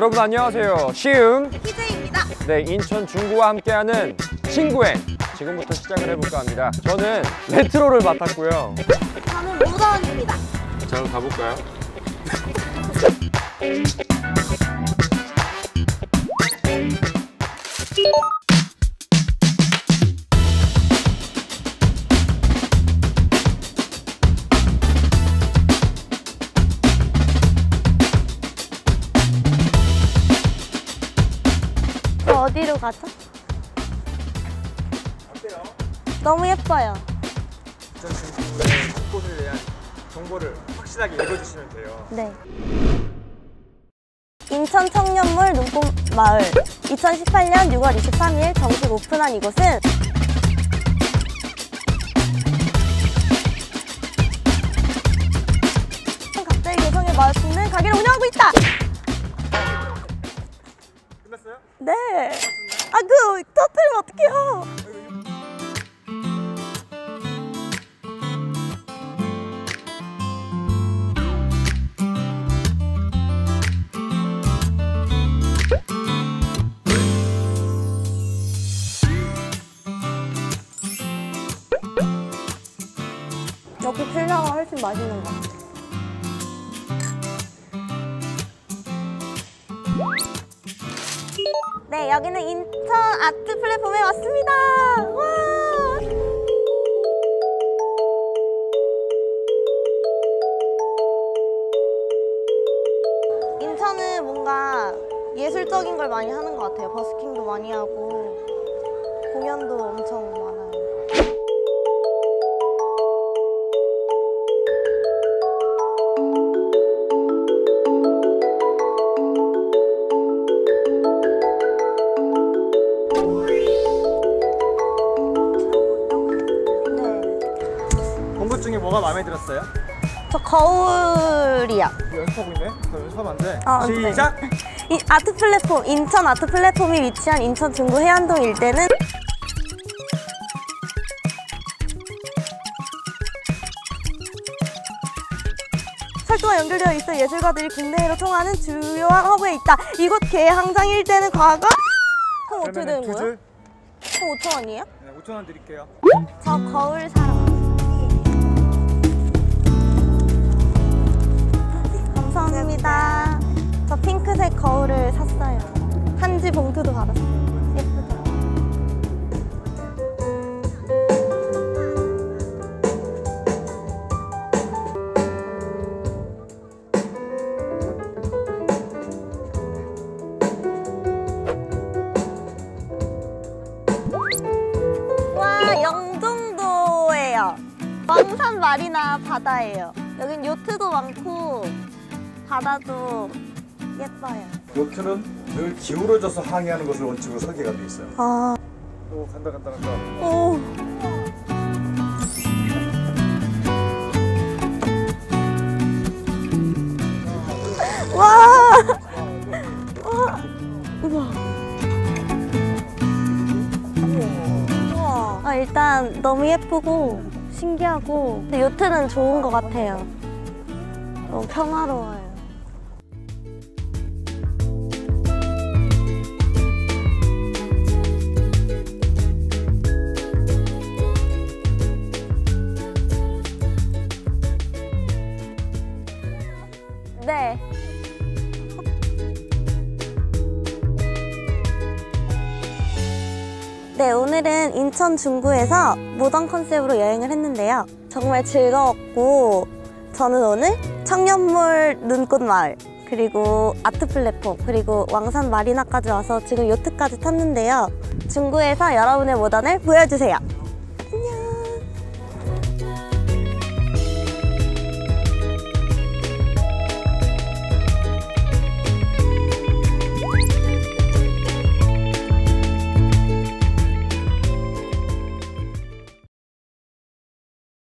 여러분 안녕하세요. 시흥 희재입니다. 네 인천 중구와 함께하는 친구행 지금부터 시작을 해볼까 합니다. 저는 레트로를 맡았고요. 저는 무더원입니다. 자 그럼 가볼까요? 어디로 가죠? 어때요? 너무 예뻐요. 인천 중구의 곳에 대한 정보를 확실하게 읽어주시면 돼요. 네. 인천 청년몰 눈꽃 마을 2018년 6월 23일 정식 오픈한 이곳은 갑자기 개성의 마을 품는 가게를 운영하고 있다. 네. 아, 그 터뜨리면 어떡해요? 여기 필라가 훨씬 맛있는 것 같아. 네, 여기는 인천 아트 플랫폼에 왔습니다. 와! 인천은 뭔가 예술적인 걸 많이 하는 것 같아요. 버스킹도 많이 하고 공연도 엄청 많아요. 네. 중에 뭐가 마음에 들었어요? 저 거울이야. 연습하고 있네? 저 연습하면 안 돼. 돼. 시작! 이 아트 플랫폼, 인천 아트 플랫폼이 위치한 인천 중구 해안동 일대는 철도와 연결되어 있어 예술가들이 국내외로 통하는 주요한 허브에 있다. 이곳 개항장 일대는 과거? 그럼 어떻게 되는 두 거예요? 줄? 그럼 5천 원이에요? 네, 5천 원 드릴게요. 저 거울 사러 감사합니다. 저 핑크색 거울을 샀어요. 한지 봉투도 받았어요. 예쁘죠? 와 영종도예요. 왕산 마리나 바다예요. 여긴 요트도 많고 바다도 예뻐요. 요트는 늘 기울어져서 항해하는 것을 원칙으로 설계가 돼 있어요. 아, 오, 간다, 간다, 간다. 오. 와. 와. 우와. 우와. 아, 일단 너무 예쁘고 신기하고 근데 요트는 좋은 것 같아요. 너무 평화로워요. 네. 네, 오늘은 인천 중구에서 모던 컨셉으로 여행을 했는데요. 정말 즐거웠고, 저는 오늘 청년몰 눈꽃 마을, 그리고 아트 플랫폼, 그리고 왕산 마리나까지 와서 지금 요트까지 탔는데요. 중구에서 여러분의 모던을 보여주세요.